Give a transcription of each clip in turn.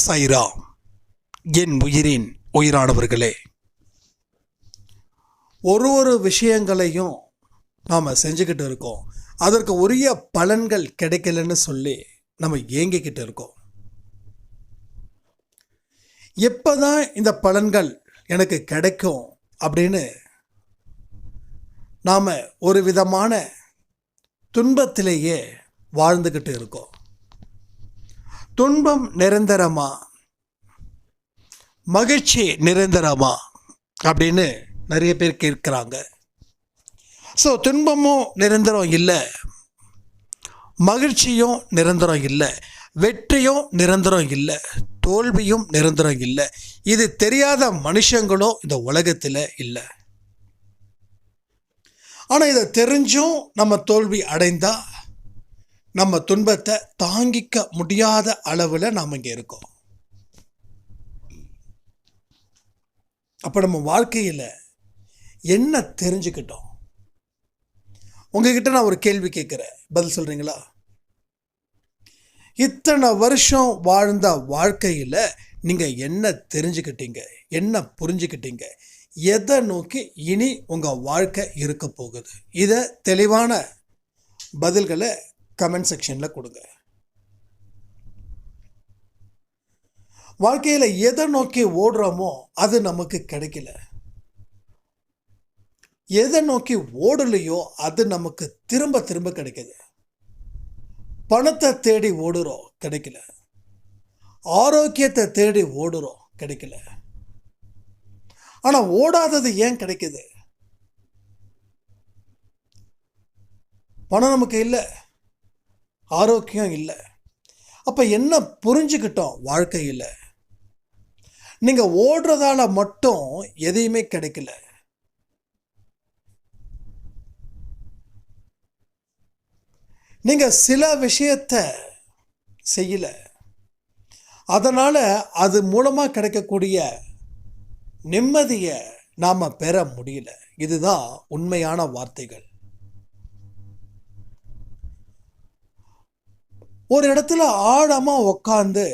சைரா என் உயிரின் உயிரானவர்களே. ஒரு ஒரு விஷயங்களையும் நாம் செஞ்சுக்கிட்டு இருக்கோம். அதற்கு உரிய பலன்கள் கிடைக்கலன்னு சொல்லி நம்ம ஏங்கிக்கிட்டு இருக்கோம். எப்போதான் இந்த பலன்கள் எனக்கு கிடைக்கும் அப்படின்னு நாம் ஒரு விதமான துன்பத்திலேயே வாழ்ந்துக்கிட்டு இருக்கோம். துன்பம் நிரந்தரமா? மகிழ்ச்சி நிரந்தரமா? அப்படின்னு நிறைய பேர் கேட்குறாங்க. ஸோ துன்பமும் நிரந்தரம் இல்லை. மகிழ்ச்சியும் நிரந்தரம் இல்லை. வெற்றியும் நிரந்தரம் இல்லை. தோல்வியும் நிரந்தரம் இல்லை. இது தெரியாத மனுஷங்களும் இந்த உலகத்தில் இல்லை. ஆனால் இதை தெரிஞ்சும் நம்ம தோல்வி அடைந்தால் நம்ம துன்பத்தை தாங்கிக்க முடியாத அளவில் நாம் இங்கே இருக்கோம். அப்போ நம்ம வாழ்க்கையில் என்ன தெரிஞ்சுக்கிட்டோம்? உங்ககிட்ட நான் ஒரு கேள்வி கேட்குறேன். பதில் சொல்கிறீங்களா இத்தனை வருஷம் வாழ்ந்த வாழ்க்கையில் நீங்கள் என்ன தெரிஞ்சுக்கிட்டீங்க? என்ன புரிஞ்சுக்கிட்டீங்க? எதை நோக்கி இனி உங்கள் வாழ்க்கை இருக்க போகுது? இதை தெளிவான பதில்களை கமெண்ட் செக்ஷனில் கொடுங்க. வாழ்க்கையில் எதை நோக்கி ஓடுறோமோ அது நமக்கு கிடைக்கல. எதை நோக்கி ஓடலையோ அது நமக்கு திரும்ப திரும்ப கிடைக்குது. பணத்தை தேடி ஓடுறோம் கிடைக்கல. ஆரோக்கியத்தை தேடி ஓடுறோம் கிடைக்கல. ஆனால் ஓடாதது ஏன் கிடைக்குது? பணம் நமக்கு இல்லை. ஆரோக்கியம் இல்லை. அப்போ என்ன புரிஞ்சுக்கிட்டோம் வாழ்க்கையில்? நீங்கள் ஓடுறதால மட்டும் எதையுமே கிடைக்கல. நீங்கள் சில விஷயத்த செய்யலை. அதனால் அது மூலமாக கிடைக்கக்கூடிய நிம்மதியை நாம் பெற முடியல. இதுதான் உண்மையான வார்த்தைகள். ஒரு இடத்துல ஆழமாக உக்காந்து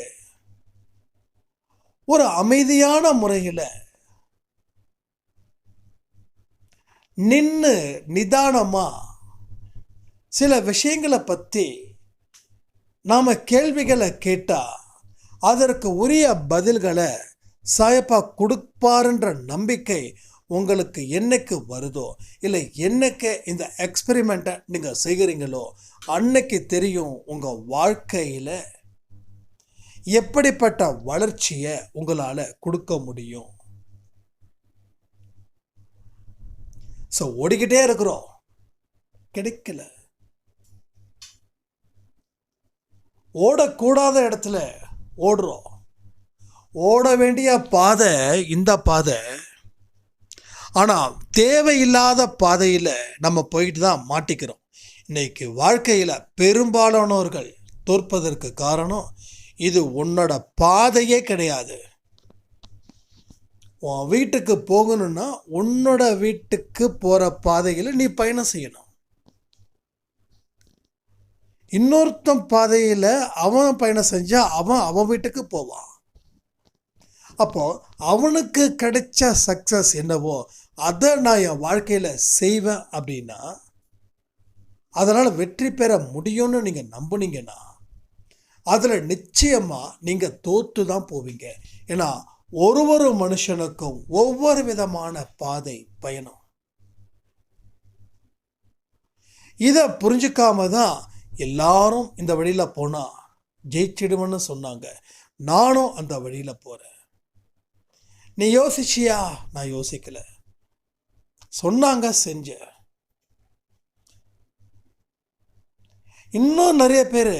ஒரு அமைதியான முறையில் நின்று நிதானமாக சில விஷயங்களை பற்றி நாம் கேள்விகளை கேட்டால் அதற்கு உரிய பதில்களை சாயப்பா கொடுப்பாருன்ற நம்பிக்கை உங்களுக்கு என்னைக்கு வருதோ? இல்லை என்னைக்கு இந்த எக்ஸ்பெரிமெண்ட்டை நீங்கள் செய்கிறீங்களோ? அன்னைக்கு தெரியும் உங்கள் வாழ்க்கையில் எப்படிப்பட்ட வளர்ச்சியை உங்களால் கொடுக்க முடியும். ஸோ ஓடிக்கிட்டே இருக்கிறோம். கிடைக்கல. ஓடக்கூடாத இடத்துல ஓடுறோம். ஓட வேண்டிய பாதை இந்த பாதை. ஆனால் தேவையில்லாத பாதையில் நம்ம போயிட்டு தான் மாட்டிக்கிறோம். இன்னைக்கு வாழ்க்கையில் பெரும்பாலானோர்கள் தோற்பதற்கு காரணம் இது உன்னோட பாதையே கிடையாது. உன் வீட்டுக்கு போகணும்னா உன்னோட வீட்டுக்கு போகிற பாதையில் நீ பயணம் செய்யணும். இன்னொருத்தன் பாதையில் அவன் பயணம் செஞ்சால் அவன் அவன் வீட்டுக்கு போவான். அப்போது அவனுக்கு கிடைச்ச சக்ஸஸ் என்னவோ அதை நான் என் வாழ்க்கையில் செய்வேன் அப்படின்னா அதனால் வெற்றி பெற முடியும்னு நீங்கள் நம்புனீங்கன்னா அதில் நிச்சயமாக நீங்கள் தோற்று தான் போவீங்க. ஏன்னா ஒரு ஒரு மனுஷனுக்கும் ஒவ்வொரு விதமான பாதை பயணம். இதை புரிஞ்சுக்காம தான் எல்லாரும் இந்த வழியில் போனால் ஜெயிச்சிடுவேன்னு சொன்னாங்க. நானும் அந்த வழியில் போகிறேன் நீ யோசிச்சியா? நான் யோசிக்கல. சொன்னாங்க செஞ்ச இன்னும் நிறைய பேர்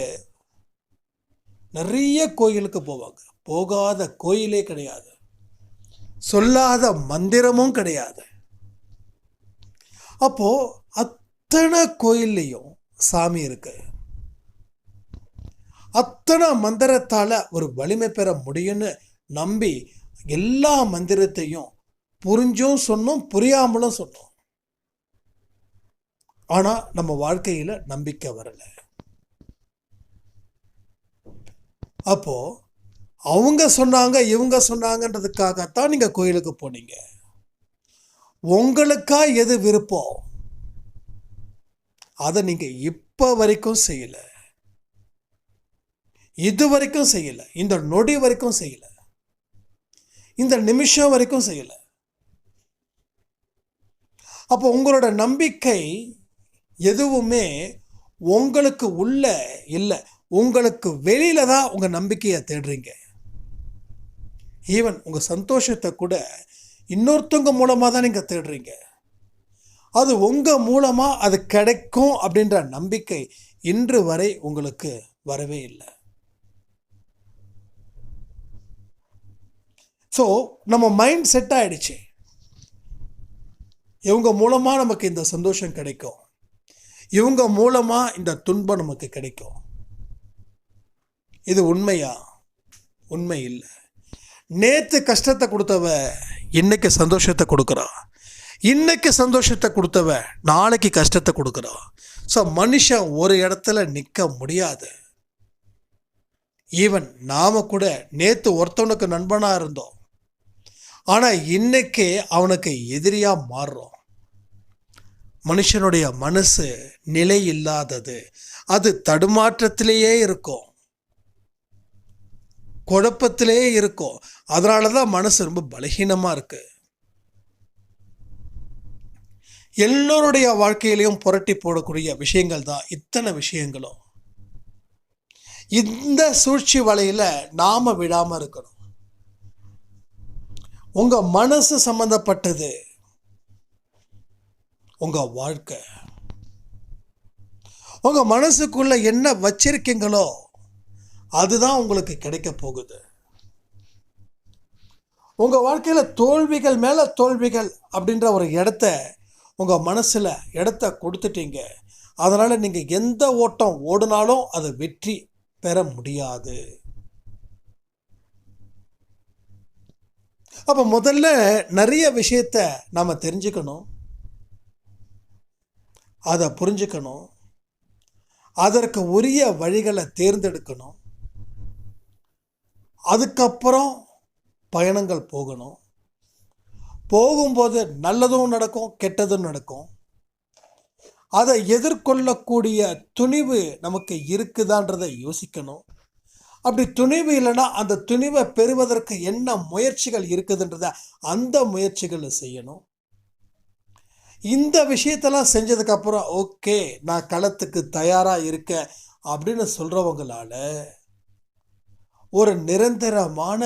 நிறைய கோயிலுக்கு போவாங்க. போகாத கோயிலே கிடையாது. சொல்லாத மந்திரமும் கிடையாது. அப்போ அத்தனை கோயில்லையும் சாமி இருக்கு. அத்தனை மந்திரத்தால் ஒரு வலிமை பெற முடியும்னு நம்பி எல்லா மந்திரத்தையும் புரிஞ்சும் சொன்னோம் புரியாமலும் சொன்னோம். ஆனால் நம்ம வாழ்க்கையில் நம்பிக்கை வரலை. அப்போ அவங்க சொன்னாங்க இவங்க சொன்னாங்கன்றதுக்காகத்தான் நீங்கள் கோயிலுக்கு போனீங்க. உங்களுக்கா எது விருப்பம்? அதை நீங்கள் இப்போ வரைக்கும் செய்யலை. இது வரைக்கும் செய்யலை. இந்த நொடி வரைக்கும் செய்யலை. இந்த நிமிஷம் வரைக்கும் செய்யலை. அப்போ உங்களோட நம்பிக்கை எதுவுமே உங்களுக்கு உள்ள இல்லை. உங்களுக்கு வெளியில தான் உங்கள் நம்பிக்கையை தேடுறீங்க. ஈவன் உங்கள் சந்தோஷத்தை கூட இன்னொருத்தவங்க மூலமாக தான் நீங்கள் தேடுறீங்க. அது உங்கள் மூலமாக அது கிடைக்கும் அப்படின்ற நம்பிக்கை இன்று வரை உங்களுக்கு வரவே இல்லை. ஸோ நம்ம மைண்ட் செட் ஆயிடுச்சு. இவங்க மூலமாக நமக்கு இந்த சந்தோஷம் கிடைக்கும். இவங்க மூலமாக இந்த துன்பம் நமக்கு கிடைக்கும். இது உண்மையா? உண்மை இல்லை நேற்று கஷ்டத்தை கொடுத்தவ இன்னைக்கு சந்தோஷத்தை கொடுக்குறா. இன்னைக்கு சந்தோஷத்தை கொடுத்தவ நாளைக்கு கஷ்டத்தை கொடுக்குறா. ஸோ மனுஷன் ஒரு இடத்துல நிற்க முடியாது. ஈவன் நாம் கூட நேற்று ஒருத்தவனுக்கு நண்பனாக இருந்தோம். ஆனால் இன்னைக்கு அவனுக்கு எதிரியாக மாறுறோம். மனுஷனுடைய மனசு நிலை இல்லாதது அது தடுமாற்றத்திலேயே இருக்கும். குழப்பத்திலே இருக்கும். அதனால தான் மனசு ரொம்ப பலகீனமாக இருக்குது எல்லோருடைய வாழ்க்கையிலையும் புரட்டி போடக்கூடிய விஷயங்கள் தான் இத்தனை விஷயங்களும். இந்த சூழ்ச்சி வலையில் நாம விடாமல் இருக்கணும். உங்கள் மனசு சம்மந்தப்பட்டது உங்கள் வாழ்க்கை. உங்கள் மனசுக்குள்ளே என்ன வச்சிருக்கீங்களோ அதுதான் உங்களுக்கு கிடைக்க போகுது. உங்கள் வாழ்க்கையில் தோல்விகள் மேலே தோல்விகள் அப்படின்ற ஒரு இடத்த உங்கள் மனசில் இடத்த கொடுத்துட்டீங்க. அதனால் நீங்கள் எந்த ஓட்டம் ஓடினாலும் அதை வெற்றி பெற முடியாது. அப்போ முதல்ல நிறைய விஷயத்த நாம் தெரிஞ்சுக்கணும். அதை புரிஞ்சுக்கணும். அதற்கு உரிய வழிகளை தேர்ந்தெடுக்கணும். அதுக்கப்புறம் பயணங்கள் போகணும். போகும்போது நல்லதும் நடக்கும் கெட்டதும் நடக்கும். அதை எதிர்கொள்ளக்கூடிய துணிவு நமக்கு இருக்குதான்றதை யோசிக்கணும். அப்படி துணிவு இல்லைன்னா அந்த துணிவை பெறுவதற்கு என்ன முயற்சிகள் இருக்குதுன்றத அந்த முயற்சிகளை செய்யணும். இந்த விஷயத்தெல்லாம் செஞ்சதுக்கப்புறம் ஓகே நான் களத்துக்கு தயாராக இருக்கேன் அப்படின்னு சொல்கிறவங்களால ஒரு நிரந்தரமான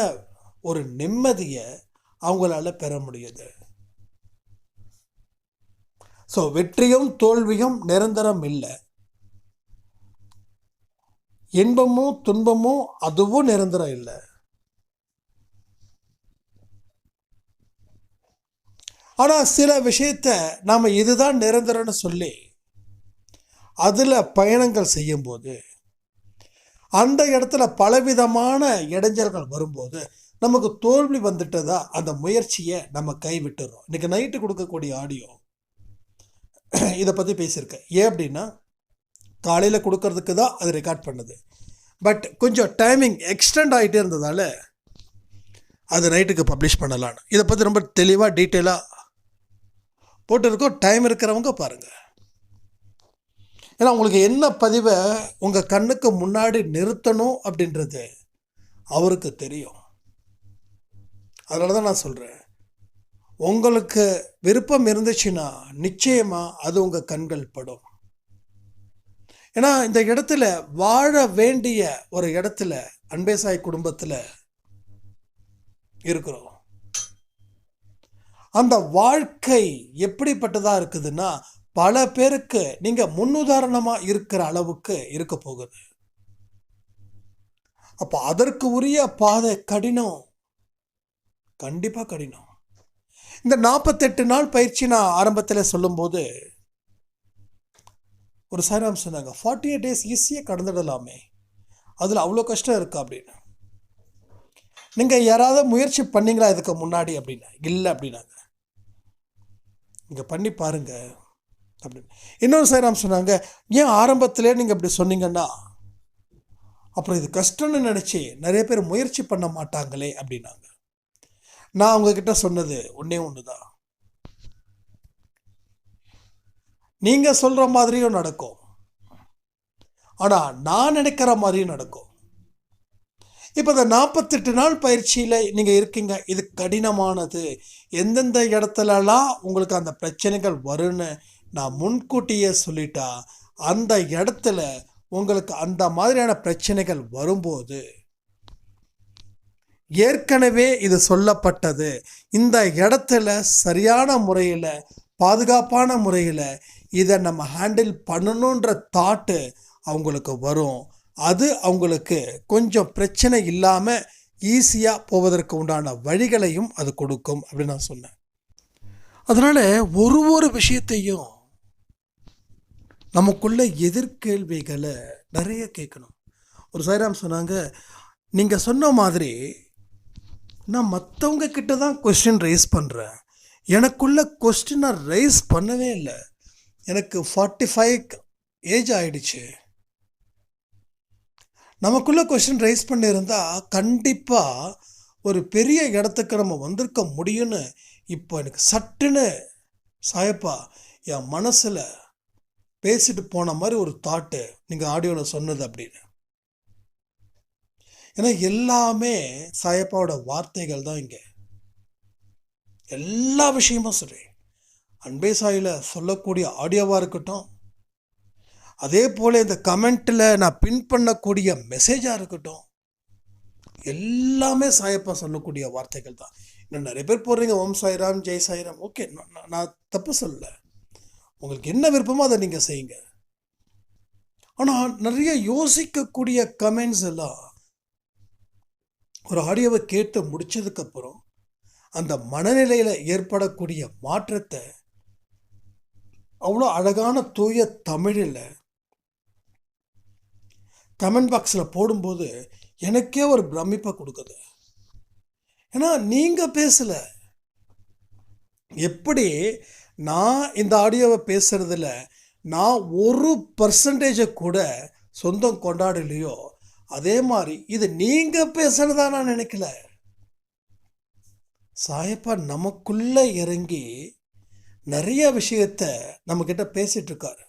ஒரு நிம்மதியை அவங்களால பெற முடியுது. ஸோ வெற்றியும் தோல்வியும் நிரந்தரம் இல்லை. இன்பமும் துன்பமும் அதுவும் நிரந்தரம் இல்லை. ஆனால் சில விஷயத்த நாம் இதுதான் நிரந்தரம்னு சொல்லி அதில் பயணங்கள் செய்யும்போது அந்த இடத்துல பலவிதமான இடைஞ்சல்கள் வரும்போது நமக்கு தோல்வி வந்துட்டதா? அந்த முயற்சியை நம்ம கைவிட்டுறோம். இன்னைக்கு நைட்டு கொடுக்கக்கூடிய ஆடியோ இதை பற்றி பேசியிருக்கேன். ஏன் அப்படின்னா காலையில் கொடுக்கறதுக்கு தான் அது ரெக்கார்ட் பண்ணுது. பட் கொஞ்சம் டைமிங் எக்ஸ்டெண்ட் ஆகிட்டே இருந்ததால் அது நைட்டுக்கு பப்ளிஷ் பண்ணலான்னு இதை பற்றி ரொம்ப தெளிவாக டீட்டெயிலாக போட்டிருக்கோம். டைம் இருக்கிறவங்க பாருங்கள் ஏன்னா உங்களுக்கு என்ன பதிவை உங்கள் கண்ணுக்கு முன்னாடி நிறுத்தணும் அப்படின்றது அவருக்கு தெரியும். அதனால தான் நான் சொல்கிறேன் உங்களுக்கு விருப்பம் இருந்துச்சுன்னா நிச்சயமாக அது உங்கள் கண்கள் படும். ஏன்னா இந்த இடத்துல வாழ வேண்டிய ஒரு இடத்துல அன்பேசாய் குடும்பத்தில் இருக்கிறோம். அந்த வாழ்க்கை எப்படிப்பட்டதாக இருக்குதுன்னா பல பேருக்கு நீங்கள் முன்னுதாரணமாக இருக்கிற அளவுக்கு இருக்க போகுது. அப்போ அதற்கு உரிய பாதை கடினம். கண்டிப்பாக கடினம். இந்த நாற்பத்தெட்டு நாள் பயிற்சி நான் ஆரம்பத்தில் சொல்லும்போது ஒரு சாராம் சொன்னாங்க ஃபார்ட்டி எயிட் டேஸ் ஈஸியாக கடந்துடலாமே. அதில் அவ்வளோ கஷ்டம் இருக்கா? அப்படின்னு. நீங்கள் யாராவது முயற்சி பண்ணீங்களா இதுக்கு முன்னாடி? அப்படின்னா. இல்லை அப்படின்னாங்க. இங்கே பண்ணி பாருங்கள் அப்படின்னு. இன்னொரு சைராம் சொன்னாங்க ஏன் ஆரம்பத்திலே நீங்கள் இப்படி சொன்னீங்கன்னா? அப்புறம் இது கஷ்டம்னு நினச்சி நிறைய பேர் முயற்சி பண்ண மாட்டாங்களே அப்படின்னாங்க. நான் உங்ககிட்ட சொன்னது ஒன்றே ஒன்று தான் நீங்கள் சொல்கிற மாதிரியும் நடக்கும். ஆனால் நான் நினைக்கிற மாதிரியும் நடக்கும். இப்போ இந்த நாற்பத்தெட்டு நாள் பயிற்சியில் நீங்கள் இருக்கீங்க இது கடினமானது. எந்தெந்த இடத்துலலாம் உங்களுக்கு அந்த பிரச்சனைகள் வரும்னு நான் முன்கூட்டியே சொல்லிட்டா அந்த இடத்துல உங்களுக்கு அந்த மாதிரியான பிரச்சனைகள் வரும்போது ஏற்கனவே இது சொல்லப்பட்டது. இந்த இடத்துல சரியான முறையில் பாதுகாப்பான முறையில் இதை நம்ம ஹேண்டில் பண்ணணுன்ற தாட்டு அவங்களுக்கு வரும். அது அவங்களுக்கு கொஞ்சம் பிரச்சனை இல்லாமல் ஈஸியாக போவதற்கு உண்டான வழிகளையும் அது கொடுக்கும் அப்படின்னு நான் சொன்னேன். அதனால் ஒரு ஒரு விஷயத்தையும் நமக்குள்ள எதிர்கேள்விகளை நிறைய கேட்கணும். ஒரு சாய்ராம் சொன்னாங்க நீங்கள் சொன்ன மாதிரி நான் மற்றவங்க கிட்ட தான் கொஸ்டின் ரைஸ் பண்ணுறேன் எனக்குள்ள கொஸ்டினை ரைஸ் பண்ணவே இல்லை. எனக்கு ஃபார்ட்டி ஃபைவ் ஏஜ் ஆயிடுச்சு. நமக்குள்ள கொஸ்டின் ரைஸ் பண்ணியிருந்தா கண்டிப்பாக ஒரு பெரிய இடத்துக்கு நம்ம வந்திருக்க முடியும்னு இப்போ எனக்கு சட்டுன்னு சாயப்பா என் மனசில் பேசிட்டு போன மாதிரி ஒரு தாட்டு நீங்கள் ஆடியோவில் சொன்னது அப்படின்னு. ஏன்னா எல்லாமே சாயப்பாவோட வார்த்தைகள் தான் இங்கே. எல்லா விஷயமும் சரி. அன்பே சாயில் சொல்லக்கூடிய ஆடியோவாக இருக்கட்டும் அதே போல் இந்த கமெண்ட்டில் நான் பின் பண்ணக்கூடிய மெசேஜாக இருக்கட்டும் எல்லாமே சாயப்பா சொல்லக்கூடிய வார்த்தைகள் தான். இன்னும் நிறைய பேர் போடுறீங்க ஓம் சாய்ராம் ஜெய் சாய்ராம். ஓகே நான் நான் தப்பு சொல்லலை. உங்களுக்கு என்ன விருப்பமோ அதை நீங்கள் செய்யுங்க. ஆனால் நிறைய யோசிக்கக்கூடிய கமெண்ட்ஸ் எல்லாம் ஒரு ஆடியோவை கேட்டு முடித்ததுக்கப்புறம் அந்த மனநிலையில் ஏற்படக்கூடிய மாற்றத்தை அவ்வளோ அழகான தூய தமிழில் கமெண்ட் பாக்ஸில் போடும்போது எனக்கே ஒரு பிரமிப்பை கொடுக்குது. ஏன்னா நீங்கள் பேசலை. எப்படி நான் இந்த ஆடியோவை பேசுகிறதுல நான் ஒரு பர்சன்டேஜை கூட சொந்தம் கொண்டாடலையோ அதே மாதிரி இது நீங்கள் பேசுகிறதா நான் நினைக்கல. சாயப்பா நமக்குள்ளே இறங்கி நிறைய விஷயத்த நம்மக்கிட்ட பேசிகிட்ருக்கார்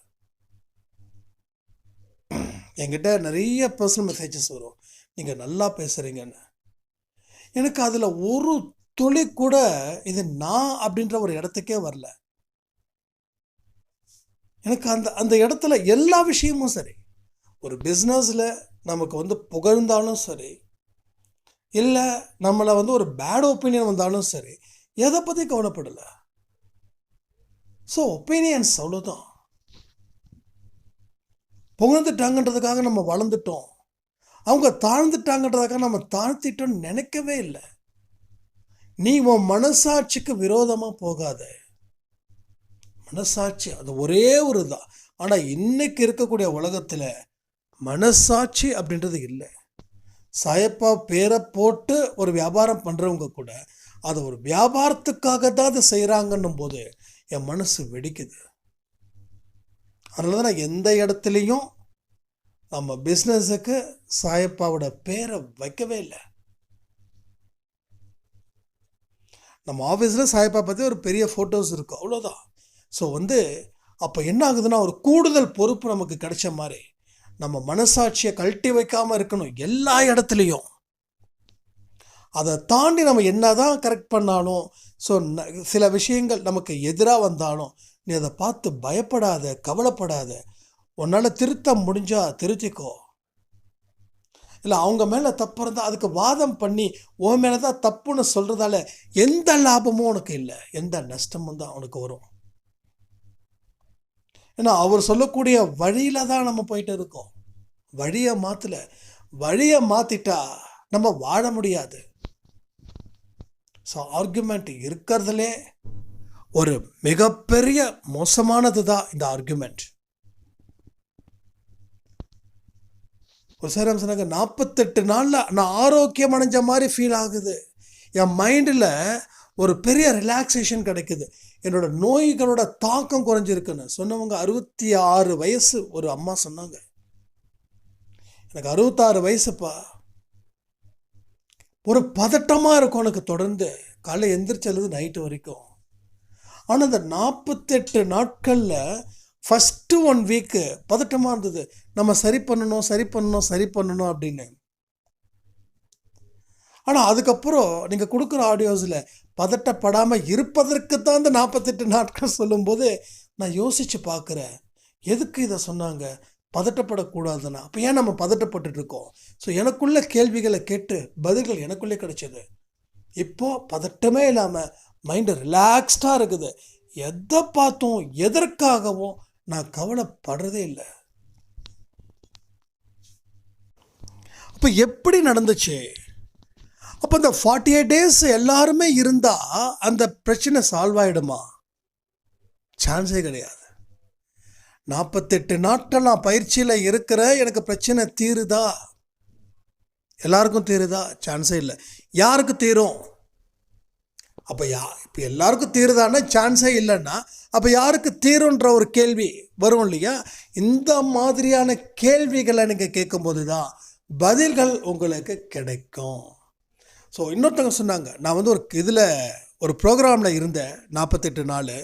என்கிட்ட நிறைய பர்சனல் மெசேஜஸ் வரும். நீங்கள் நல்லா பேசுகிறீங்கன்னு எனக்கு அதில் ஒரு துளி கூட இது நான் அப்படின்ற ஒரு இடத்துக்கே வரல. எனக்கு அந்த அந்த இடத்துல எல்லா விஷயமும் சரி. ஒரு பிஸ்னஸில் நமக்கு வந்து புகழ்ந்தாலும் சரி இல்லை நம்மளை வந்து ஒரு பேட் ஒப்பீனியன் வந்தாலும் சரி எதை பற்றி கவலைப்படலை? ஸோ ஒப்பீனியன்ஸ் அவ்வளோதான் புகழ்ந்துட்டாங்கன்றதுக்காக நம்ம வளர்ந்துட்டோம். அவங்க தாழ்ந்துட்டாங்கன்றதுக்காக நம்ம தாழ்த்திட்டோம்னு நினைக்கவே இல்லை. நீ உன் மனசாட்சிக்கு விரோதமாக போகாத. மனசாட்சி அது ஒரே ஒரு தான் ஆனால் இன்றைக்கி இருக்கக்கூடிய உலகத்தில் மனசாட்சி அப்படின்றது இல்லை. சாயப்பா பேரை போட்டு ஒரு வியாபாரம் பண்ணுறவங்க கூட அதை ஒரு வியாபாரத்துக்காக தான் அதை செய்கிறாங்கன்னும் போது என் மனசு வெடிக்குது. அதனால தான் நான் எந்த இடத்துலையும் நம்ம பிஸ்னஸுக்கு சாயப்பாவோட பேரை வைக்கவே இல்லை. நம்ம ஆஃபீஸில் சாயப்பா பற்றி ஒரு பெரிய ஃபோட்டோஸ் இருக்கும் அவ்வளோதான் ஸோ வந்து அப்போ என்ன ஆகுதுன்னா ஒரு கூடுதல் பொறுப்பு நமக்கு கிடைச்ச மாதிரி நம்ம மனசாட்சியை கழட்டி வைக்காமல் இருக்கணும் எல்லா இடத்துலையும். அதை தாண்டி நம்ம என்ன தான் கரெக்ட் பண்ணாலும் ஸோ சில விஷயங்கள் நமக்கு எதிராக வந்தாலும் நீ அதை பார்த்து பயப்படாத கவலைப்படாத. உன்னால் திருத்த முடிஞ்சால் திருத்திக்கோ. இல்லை அவங்க மேலே தப்பு இருந்தால் அதுக்கு வாதம் பண்ணி உன் மேலே தான் தப்புன்னு சொல்கிறதால எந்த லாபமும் உனக்கு இல்லை. எந்த நஷ்டமும் தான் உனக்கு வரும். ஏன்னா அவர் சொல்லக்கூடிய வழியில் தான் நம்ம போயிட்டு இருக்கோம். வழியை மாற்றல வழியை மாற்றிட்டா நம்ம வாழ முடியாது. ஸோ ஆர்குமெண்ட் இருக்கிறதுலே ஒரு மிகப்பெரிய மோசமானது தான் இந்த ஆர்குமெண்ட் ஒரு சார் சொன்னாங்க நாற்பத்தெட்டு நாளில் நான் ஆரோக்கியம் அடைஞ்ச மாதிரி ஃபீல் ஆகுது. என் மைண்டில் ஒரு பெரிய ரிலாக்ஸேஷன் கிடைக்குது. என்னோட நோய்களோட தாக்கம் குறைஞ்சிருக்குன்னு சொன்னவங்க அறுபத்தி ஆறு வயசு ஒரு அம்மா சொன்னாங்க. எனக்கு அறுபத்தாறு வயசுப்பா. ஒரு பதட்டமாக இருக்கும் எனக்கு தொடர்ந்து. காலை எந்திரிச்சது நைட்டு வரைக்கும். ஆனால் அந்த நாற்பத்தெட்டு நாட்களில் ஃபஸ்ட்டு ஒன் வீக்கு பதட்டமாக இருந்தது. நம்ம சரி பண்ணணும் சரி பண்ணணும் சரி பண்ணணும் அப்படின்னு. ஆனால் அதுக்கப்புறம் நீங்கள் கொடுக்குற ஆடியோஸில் பதட்டப்படாமல் இருப்பதற்கு தான் இந்த நாற்பத்தெட்டு நாட்கள் சொல்லும்போது நான் யோசித்து பார்க்குறேன் எதுக்கு இதை சொன்னாங்க? பதட்டப்படக்கூடாதுன்னா. அப்போ ஏன் நம்ம பதட்டப்பட்டு இருக்கோம் ஸோ எனக்குள்ள கேள்விகளை கேட்டு பதில்கள் எனக்குள்ளே கிடைச்சது. இப்போது பதட்டமே இல்லாமல் மைண்டு ரிலாக்ஸ்டாக இருக்குது. எதை பார்த்தும் எதற்காகவும் நான் கவலைப்படுறதே இல்லை. அப்போ எப்படி நடந்துச்சு? அப்போ இந்த ஃபார்ட்டி எயிட் டேஸ் எல்லாருமே இருந்தால் அந்த பிரச்சனை சால்வ் ஆகிடுமா சான்ஸே கிடையாது. நாற்பத்தெட்டு நாட்கள் நான் பயிற்சியில் இருக்கிற எனக்கு பிரச்சனை தீருதா? எல்லாருக்கும் தீருதா? சான்ஸே இல்லை. யாருக்கு தீரும்? அப்போ யா இப்போ எல்லாருக்கும் தீருதான்னா சான்ஸே இல்லைன்னா அப்போ யாருக்கு தீருன்ற ஒரு கேள்வி வரும் இல்லையா? இந்த மாதிரியான கேள்விகளை நீங்கள் கேட்கும்போது தான் பதில்கள் உங்களுக்கு கிடைக்கும். ஸோ இன்னொருத்தவங்க சொன்னாங்க நான் வந்து ஒரு இதில் ஒரு ப்ரோக்ராமில் இருந்தேன் நாற்பத்தெட்டு நாள்.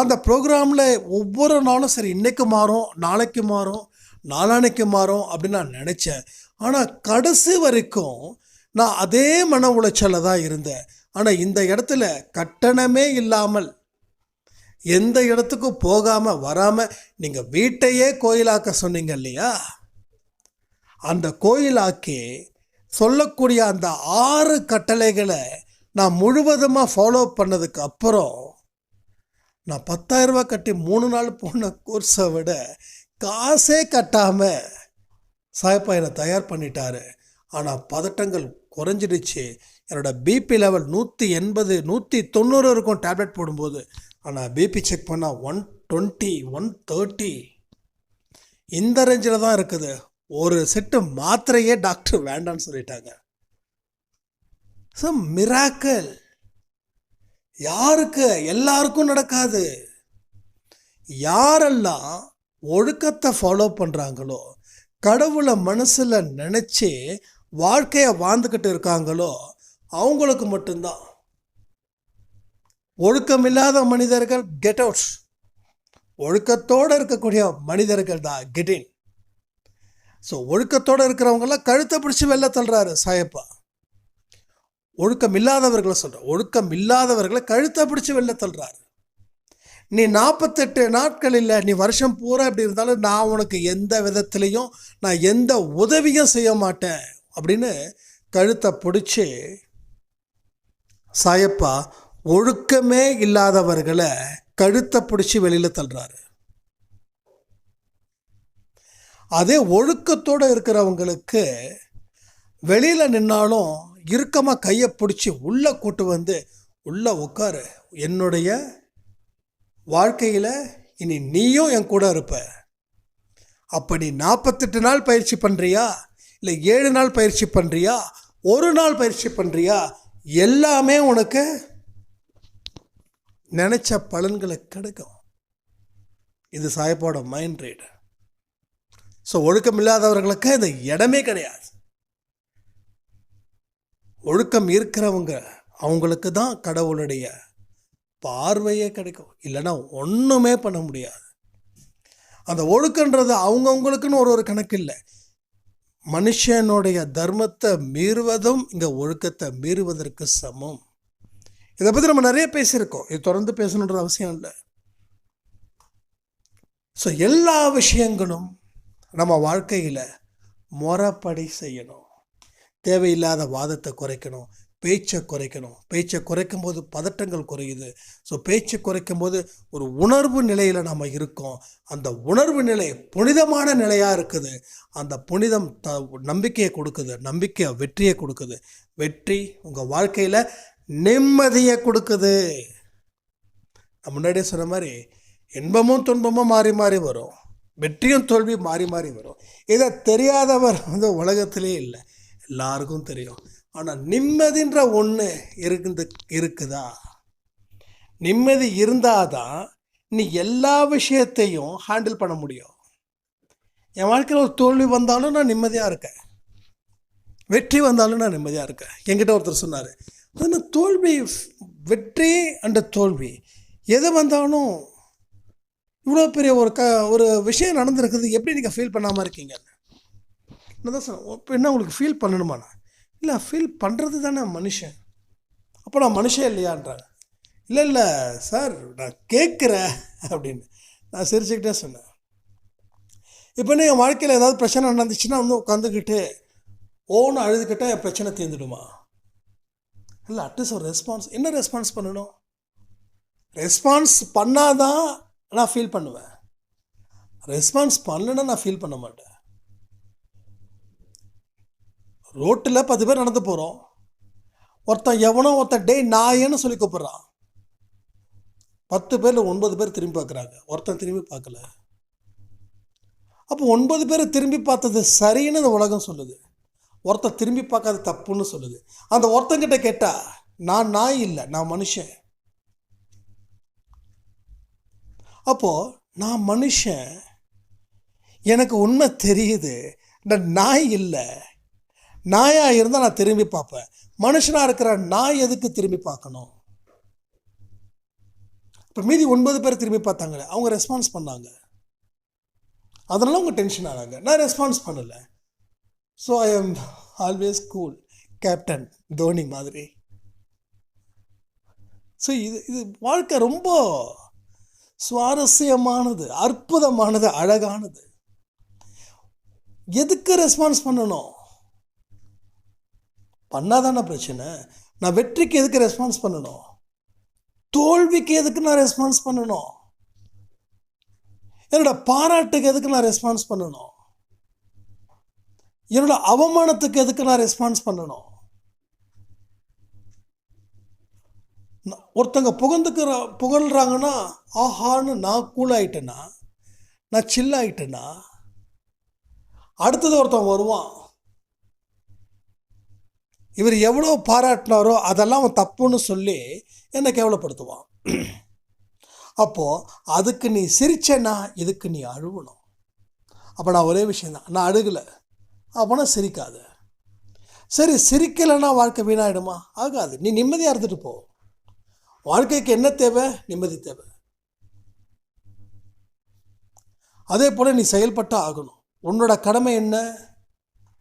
அந்த ப்ரோக்ராமில் ஒவ்வொரு நாளும் சரி இன்றைக்கு மாறும் நாளைக்கு மாறும் நாளானைக்கு மாறும் அப்படின்னு நான் நினச்சேன். ஆனால் கடைசி வரைக்கும் நான் அதே மன உளைச்சலில் தான் இருந்தேன். ஆனால் இந்த இடத்துல கட்டணமே இல்லாமல் எந்த இடத்துக்கும் போகாமல் வராமல் நீங்கள் வீட்டையே கோயிலாக்க சொன்னீங்க இல்லையா? அந்த கோயிலாக்கி சொல்லக்கூடிய அந்த ஆறு கட்டளைகளை நான் முழுவதுமாக ஃபாலோ பண்ணதுக்கு அப்புறம் நான் பத்தாயிரரூபா கட்டி மூணு நாள் போன கோர்ஸை விட காசே கட்டாமல் சாயப்பா என்னை தயார் பண்ணிட்டாரு. ஆனால் பதட்டங்கள் குறைஞ்சிடுச்சு. என்னோட பிபி லெவல் நூற்றி எண்பது நூற்றி தொண்ணூறு இருக்கும் டேப்லெட் போடும்போது. ஆனால் பிபி செக் பண்ணால் ஒன் டுவெண்ட்டி ஒன் தேர்ட்டி இந்த ரேஞ்சில் தான் இருக்குது. ஒரு செட்டு மாத்திரையே டாக்டர் வேண்டான்னு சொல்லிட்டாங்க. ஸோ மிராக்கல் யாருக்கு? எல்லாருக்கும் நடக்காது. யாரெல்லாம் ஒழுக்கத்தை ஃபாலோ பண்ணுறாங்களோ கடவுளை மனசில் நினச்சி வாழ்க்கையை வாழ்ந்துக்கிட்டு இருக்காங்களோ அவங்களுக்கு மட்டும்தான். ஒழுக்கம் இல்லாத மனிதர்கள் கெட் அவுட் ஒழுக்கத்தோடு இருக்கக்கூடிய மனிதர்கள் தான் கெட்டின் ஸோ ஒழுக்கத்தோடு இருக்கிறவங்களாம் கழுத்தை பிடிச்சி வெளில தள்ளுறாரு சாயப்பா. ஒழுக்கம் இல்லாதவர்களை சொல்கிறேன் ஒழுக்கம் இல்லாதவர்களை கழுத்தை பிடிச்சி வெளில தள்ளுறாரு. நீ நாற்பத்தெட்டு நாட்கள் இல்லை நீ வருஷம் பூரா இப்படி இருந்தாலும் நான் உனக்கு எந்த விதத்துலேயும் நான் எந்த உதவியும் செய்ய மாட்டேன். அப்படின்னு கழுத்தை பிடிச்சி சாயப்பா ஒழுக்கமே இல்லாதவர்களை கழுத்தை பிடிச்சி வெளியில் தள்ளுறாரு. அதே ஒழுக்கத்தோடு இருக்கிறவங்களுக்கு வெளியில் நின்னாலும் இறுக்கமாக கையை பிடிச்சி உள்ளே கூட்டு வந்து உள்ளே உட்காரு என்னுடைய வாழ்க்கையில் இனி நீயும் என் கூட இருப்ப. அப்போ நீ நாற்பத்தெட்டு நாள் பயிற்சி பண்ணுறியா இல்லை ஏழு நாள் பயிற்சி பண்ணுறியா ஒரு நாள் பயிற்சி பண்ணுறியா எல்லாமே உனக்கு நினச்ச பலன்களை கிடைக்கும். இது சாயப்போட மைண்ட் ரீடு ஸோ ஒழுக்கம் இல்லாதவர்களுக்கு இந்த இடமே கிடையாது. ஒழுக்கம் இருக்கிறவங்க அவங்களுக்கு தான் கடவுளுடைய பார்வையே கிடைக்கும். இல்லைன்னா ஒன்றுமே பண்ண முடியாது. அந்த ஒழுக்கன்றது அவங்கவுங்களுக்குன்னு ஒரு ஒரு கணக்கு இல்லை. மனுஷனுடைய தர்மத்தை மீறுவதும் இங்கே ஒழுக்கத்தை மீறுவதற்கு சமம். இதை பற்றி நம்ம நிறைய பேசியிருக்கோம். இது தொடர்ந்து பேசணுன்ற அவசியம் இல்லை. ஸோ எல்லா விஷயங்களும் நம்ம வாழ்க்கையில் முறைப்படி செய்யணும். தேவையில்லாத வாதத்தை குறைக்கணும். பேச்சை குறைக்கணும். பேச்சை குறைக்கும் போது பதட்டங்கள் குறையுது. ஸோ பேச்சை குறைக்கும் போது ஒரு உணர்வு நிலையில் நம்ம இருக்கோம். அந்த உணர்வு நிலை புனிதமான நிலையாக இருக்குது. அந்த புனிதம் த நம்பிக்கையை கொடுக்குது. நம்பிக்கையை வெற்றியை கொடுக்குது. வெற்றி உங்கள் வாழ்க்கையில் நிம்மதியை கொடுக்குது. நான் முன்னாடியே சொன்ன மாதிரி இன்பமும் துன்பமும் மாறி மாறி வரும். வெற்றியும் தோல்வி மாறி மாறி வரும். இதை தெரியாதவர் வந்து உலகத்திலே இல்லை. எல்லாருக்கும் தெரியும். ஆனால் நிம்மதின்ற ஒன்று இருக்குது இருக்குதா? நிம்மதி இருந்தால் தான் நீ எல்லா விஷயத்தையும் ஹேண்டில் பண்ண முடியும். என் வாழ்க்கையில் ஒரு தோல்வி வந்தாலும் நான் நிம்மதியாக இருக்கேன். வெற்றி வந்தாலும் நான் நிம்மதியாக இருக்கேன். என்கிட்ட ஒருத்தர் சொன்னார் தோல்வி வெற்றி அண்ட் தோல்வி எது வந்தாலும் இவ்வளோ பெரிய ஒரு க ஒரு விஷயம் நடந்திருக்குது. எப்படி நீங்கள் ஃபீல் பண்ணாமல் இருக்கீங்க? என்ன தான் சொன்னேன் இப்போ என்ன உங்களுக்கு ஃபீல் பண்ணணுமாண்ணா? இல்லை ஃபீல் பண்ணுறது தானே மனுஷன். அப்போ நான் மனுஷன் இல்லையான்றாங்க. இல்லை இல்லை சார் நான் கேட்குறேன் அப்படின்னு நான் சிரிச்சுக்கிட்டே சொன்னேன். இப்போ என்ன என் வாழ்க்கையில் ஏதாவது பிரச்சனை நடந்துச்சுன்னா வந்து உட்காந்துக்கிட்டு ஓன்னு அழுதுக்கிட்டால் என் பிரச்சனை தீர்ந்துடுமா? இல்லை அட்லீஸ்ட் ஒரு ரெஸ்பான்ஸ் என்ன ரெஸ்பான்ஸ் பண்ணணும்? ரெஸ்பான்ஸ் பண்ணாதான் நான் ஃபீல் பண்ணுவேன். ரெஸ்பான்ஸ் பண்ணலன்னா நான் ஃபீல் பண்ண மாட்டேன். ரோட்டில் பத்து பேர் நடந்து போகிறோம் ஒருத்தன் எவனோ ஒருத்தன் டே நாயன்னு சொல்லி கூப்பிட்றான். பத்து பேரில் ஒன்பது பேர் திரும்பி பார்க்குறாங்க. ஒருத்தன் திரும்பி பார்க்கல. அப்போ ஒன்பது பேர் திரும்பி பார்த்தது சரின்னு இந்த உலகம் சொல்லுது. ஒருத்தன் திரும்பி பார்க்காத தப்புன்னு சொல்லுது. அந்த ஒருத்தங்கிட்ட கேட்டால் நான் நாய் இல்லை நான் மனுஷன். அப்போ நான் மனுஷன். எனக்கு உண்மை தெரியுது. இந்த நாய் இல்லை. நாயாக இருந்தால் நான் திரும்பி பார்ப்பேன். மனுஷனாக இருக்கிற நாய் எதுக்கு திரும்பி பார்க்கணும்? இப்போ மீதி ஒன்பது பேர் திரும்பி பார்த்தாங்களே அவங்க ரெஸ்பான்ஸ் பண்ணாங்க. அதனால் அவங்க டென்ஷன் ஆனாங்க. நான் ரெஸ்பான்ஸ் பண்ணலை. So I am always cool captain Dhoni மாதிரி. ஸோ இது இது வாழ்க்கை ரொம்ப சுவாரஸ்யமானது அற்புதமானது அழகானது. எதுக்கு ரெஸ்பான்ஸ் பண்ணணும்? பண்ணாதான பிரச்சனை. நான் வெற்றிக்கு எதுக்கு ரெஸ்பான்ஸ் பண்ணணும்? தோல்விக்கு எதுக்கு நான் ரெஸ்பான்ஸ் பண்ணணும்? என்னோட பாராட்டுக்கு எதுக்கு நான் ரெஸ்பான்ஸ் பண்ணணும்? என்னோட அவமானத்துக்கு எதுக்கு நான் ரெஸ்பான்ஸ் பண்ணணும் ந- ஒருத்தங்க புகழ்ந்துக்கிற புகழ்கிறாங்கன்னா ஆஹான்னு நான் கூல் ஆகிட்டேன்னா நான் சில் ஆகிட்டேன்னா அடுத்தது ஒருத்தன் வருவான். இவர் எவ்வளோ பாராட்டினாரோ அதெல்லாம் அவன் தப்புன்னு சொல்லி என்னை கேவலப்படுத்துவான். அப்போது அதுக்கு நீ சிரிச்சேன்னா இதுக்கு நீ அழுவணும். அப்போ நான் ஒரே விஷயந்தான் நான் அழுகலை. அப்போனா சிரிக்காது. சரி சிரிக்கலைன்னா வாழ்க்கை வீணாயிடுமா? ஆகாது. நீ நிம்மதியாக இருந்துட்டு போ. வாழ்க்கைக்கு என்ன தேவை? நிம்மதி தேவை. அதே போல் நீ செயல்பட்டு ஆகணும். உன்னோட கடமை என்ன?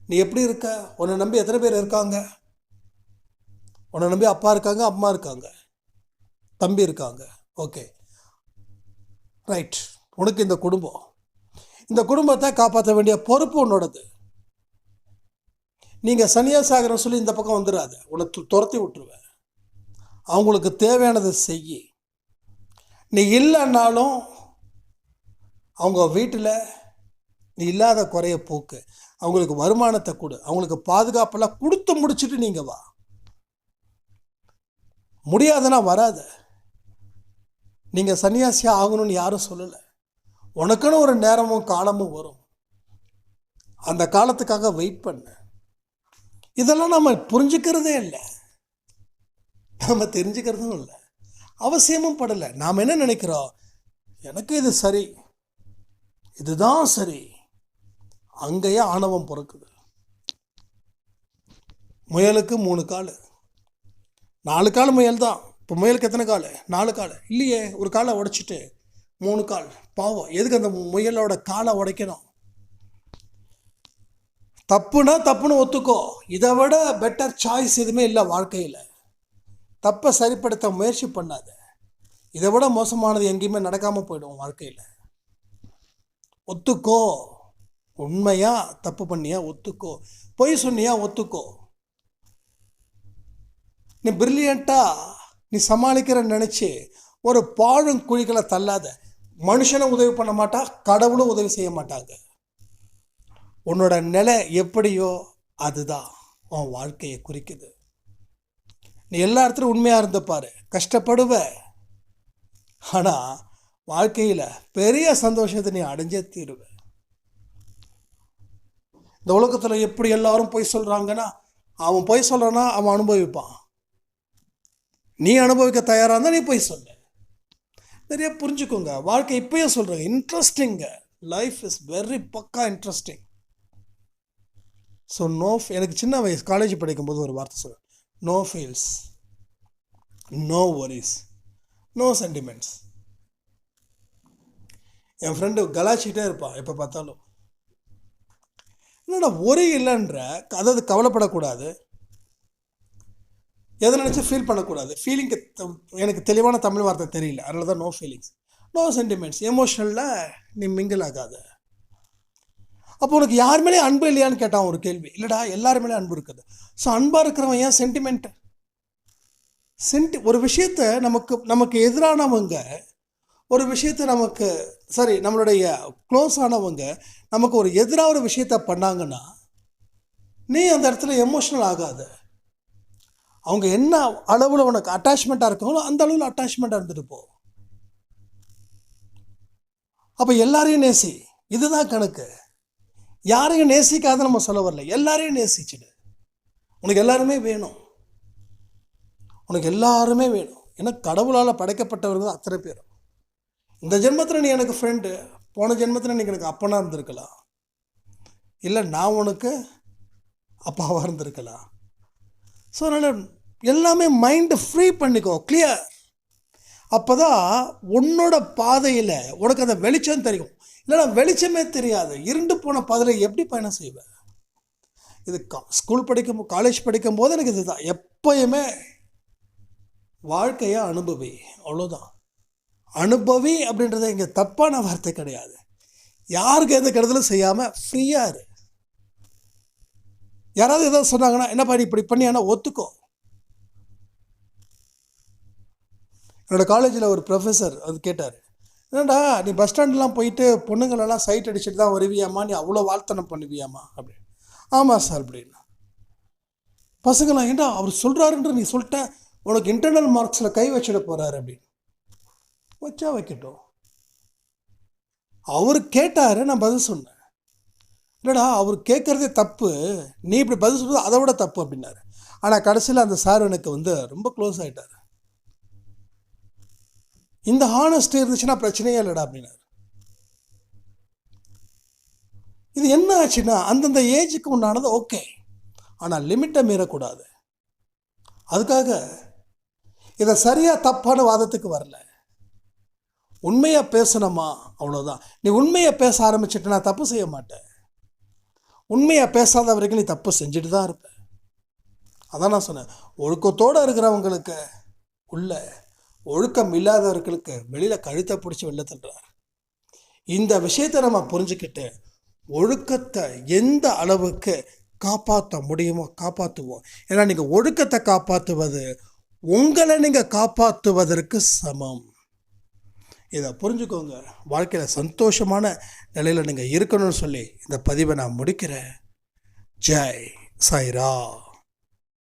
நீ எப்படி இருக்க? உன்னை நம்பி எத்தனை பேர் இருக்காங்க? உன்னை நம்பி அப்பா இருக்காங்க அம்மா இருக்காங்க தம்பி இருக்காங்க. ஓகே. ரைட். உனக்கு இந்த குடும்பம். இந்த குடும்பத்தை காப்பாற்ற வேண்டிய பொறுப்பு உன்னோடது. நீங்கள் சன்னியாசாகரம் சொல்லி இந்த பக்கம் வந்துடாத உன்னை து- துரத்தி விட்டுருவேன். அவங்களுக்கு தேவையானதை செய்யி. நீ இல்லைன்னாலும் அவங்க வீட்டில் நீ இல்லாத குறைய போக்கு. அவங்களுக்கு வருமானத்தை கொடு. அவங்களுக்கு பாதுகாப்பெல்லாம் கொடுத்து முடிச்சுட்டு நீங்கள் வா. முடியாதுன்னா வராத. நீங்கள் சன்னியாசியாக ஆகணும்னு யாரும் சொல்லலை. உனக்குன்னு ஒரு நேரமும் காலமும் வரும். அந்த காலத்துக்காக வெயிட் பண்ண. இதெல்லாம் நம்ம புரிஞ்சுக்கிறதே இல்லை. நம்ம தெரிஞ்சுக்கிறதும் இல்லை. அவசியமும் படலை. நாம் என்ன நினைக்கிறோம்? எனக்கு இது சரி. இதுதான் சரி. அங்கேயே ஆணவம் பிறக்குது. முயலுக்கு மூணு கால். நாலு கால் முயல் தான். இப்போ முயலுக்கு எத்தனை கால்? நாலு கால். இல்லையே ஒரு காலை உடைச்சிட்டு மூணு கால். பாவம் எதுக்கு அந்த முயலோட காலை உடைக்கணும்? தப்புனா தப்புன்னு ஒத்துக்கோ. இதை விட பெட்டர் சாய்ஸ் எதுவுமே இல்லை வாழ்க்கையில். தப்பை சரிப்படுத்த முயற்சி பண்ணாத. இதை விட மோசமானது எங்கேயுமே நடக்காமல் போயிடும் வாழ்க்கையில். ஒத்துக்கோ. உண்மையா தப்பு பண்ணியா ஒத்துக்கோ. பொய் சொன்னியா ஒத்துக்கோ. நீ பிரில்லியண்ட்டாக நீ சமாளிக்கிறன்னு நினச்சி ஒரு பாழும் குழிகளை தள்ளாத. மனுஷனும் உதவி பண்ண மாட்டா கடவுளும் உதவி செய்ய மாட்டாங்க. உன்னோட நிலை எப்படியோ அதுதான் உன் வாழ்க்கையை குறிக்குது. நீ எல்லா இடத்துலையும் உண்மையாக இருந்து பாரு. கஷ்டப்படுவ. ஆனால் வாழ்க்கையில் பெரிய சந்தோஷத்தை நீ அடைஞ்சே தீருவ. இந்த உலகத்தில் எப்படி எல்லாரும் பொய் சொல்கிறாங்கன்னா அவன் பொய் சொல்கிறான்னா அவன் அனுபவிப்பான். நீ அனுபவிக்க தயாராக இருந்தால் நீ பொய் சொல்லு. நிறைய புரிஞ்சுக்கோங்க. வாழ்க்கை இப்பயே சொல்கிறேன் இன்ட்ரெஸ்டிங்க லைஃப் இஸ் வெரி பக்கா இன்ட்ரெஸ்டிங் ஸோ நோ எனக்கு சின்ன வயசு காலேஜ் படிக்கும்போது ஒரு வார்த்தை சொல்லுவேன். No feels no worries no sentiments என் ஃப்ரெண்டு கலாச்சிக்கிட்டே இருப்பான் எப்போ பார்த்தாலும். என்னடா ஒரே இல்லைன்ற அதாவது கவலைப்படக்கூடாது. எதை நினச்சி ஃபீல் பண்ணக்கூடாது. ஃபீலிங்க்கு எனக்கு தெளிவான தமிழ் வார்த்தை தெரியல. அதனால தான் நோ ஃபீலிங்ஸ் நோ சென்டிமெண்ட்ஸ் எமோஷனலில் நீ மிங்கிள் ஆகாத. அப்போ உனக்கு யார் மேலே அன்பு இல்லையான்னு கேட்டான் ஒரு கேள்வி. இல்லைடா எல்லார் மேலே அன்பு இருக்குது. ஸோ அன்பாக இருக்கிறவன் ஏன் சென்டிமெண்ட் சென்டி ஒரு விஷயத்தை நமக்கு நமக்கு எதிரானவங்க ஒரு விஷயத்தை நமக்கு சாரி நம்மளுடைய க்ளோஸ் ஆனவங்க நமக்கு ஒரு எதிராக ஒரு விஷயத்த பண்ணாங்கன்னா நீ அந்த இடத்துல எமோஷ்னல் ஆகாது. அவங்க என்ன அளவில் உனக்கு அட்டாச்மெண்ட்டாக இருக்காங்களோ அந்த அளவில் அட்டாச்மெண்ட்டாக இருந்துட்டு போ. அப்போ எல்லாரையும் நேசி. இதுதான் கணக்கு. யாரையும் நேசிக்காத நம்ம சொல்ல வரல. எல்லாரையும் நேசிச்சுடு. உனக்கு எல்லாருமே வேணும். உனக்கு எல்லாருமே வேணும். ஏன்னா கடவுளால் படைக்கப்பட்டவர்கள் அத்தனை பேரும். இந்த ஜென்மத்தில் நீ எனக்கு ஃப்ரெண்டு போன ஜென்மத்தில் நீ எனக்கு அப்பனாக இருந்திருக்கலாம். இல்லை நான் உனக்கு அப்பாவாக இருந்திருக்கலாம். ஸோ அதனால் எல்லாமே மைண்டை ஃப்ரீ பண்ணிக்கோ. கிளியர் அப்போ தான் உன்னோட பாதையில் உனக்கு அந்த வெளிச்சம் தெரியும். இல்லைனா வெளிச்சமே தெரியாது. இருண்டு போன பதிலை எப்படி பயணம் செய்வேன்? இது கா ஸ்கூல் படிக்கும் காலேஜ் படிக்கும் போது எனக்கு இதுதான். எப்பயுமே வாழ்க்கையை அனுபவி. அவ்வளோதான் அனுபவி அப்படின்றது இங்கே தப்பான வார்த்தை கிடையாது. யாருக்கு எந்த கெடுதலும் செய்யாமல் ஃப்ரீயாக இரு. யாராவது ஏதாவது சொன்னாங்கன்னா என்னப்பா நீ இப்படி பண்ணியானா? ஒத்துக்கோ. என்னோடய காலேஜில் ஒரு ப்ரொஃபஸர் அது கேட்டார். என்னடா நீ பஸ் ஸ்டாண்ட்லாம் போயிட்டு பொண்ணுங்களெல்லாம் சைட் அடிச்சுட்டு தான் வருவியாம்மா? நீ அவ்வளோ வாழ்த்தனம் பண்ணுவியாம்மா? அப்படின்னு. ஆமாம் சார் அப்படின்னா. பசங்களாம் ஏண்டா அவர் சொல்கிறாருன்ற நீ சொல்லிட்ட? உனக்கு இன்டர்னல் மார்க்ஸில் கை வச்சிட போகிறாரு அப்படின்னு. வச்சா வைக்கட்டும். அவர் கேட்டார் நான் பதில் சொன்னேன். இல்லைடா அவர் கேட்குறதே தப்பு. நீ இப்படி பதில் சொல்கிறது அதை விட தப்பு அப்படின்னாரு. ஆனால் கடைசியில் அந்த சார் எனக்கு வந்து ரொம்ப க்ளோஸ் ஆகிட்டார் இந்த ஹானஸ்ட் இருந்துச்சுன்னா பிரச்சனையே இல்லைடா அப்படின்னாரு. இது என்ன ஆச்சுன்னா அந்தந்த ஏஜுக்கு உண்டானது ஓகே ஆனால் லிமிட்டை மீறக்கூடாது. அதுக்காக இதை சரியாக தப்பான வாதத்துக்கு வரல. உண்மையாக பேசணுமா? அவ்வளோதான் நீ உண்மையை பேச ஆரம்பிச்சிட்டு நான் தப்பு செய்ய மாட்டேன் உண்மையாக பேசாத வரைக்கும் நீ தப்பு செஞ்சுட்டு தான் இருப்ப. அதான் நான் சொன்னேன் ஒழுக்கத்தோடு இருக்கிறவங்களுக்கு உள்ள ஒழுக்கம் இல்லாதவர்களுக்கு வெளியில் கழுத்தை பிடிச்சி வெளில தள்ளுறார். இந்த விஷயத்தை நம்ம புரிஞ்சுக்கிட்டு ஒழுக்கத்தை எந்த அளவுக்கு காப்பாற்ற முடியுமோ காப்பாற்றுவோம் ஏன்னா நீங்கள் ஒழுக்கத்தை காப்பாற்றுவது உங்களை நீங்கள் காப்பாற்றுவதற்கு சமம். இதை புரிஞ்சுக்கோங்க. வாழ்க்கையில் சந்தோஷமான நிலையில் நீங்கள் இருக்கணும்னு சொல்லி இந்த பதிவை நான் முடிக்கிறேன். ஜெய் சாய்ரா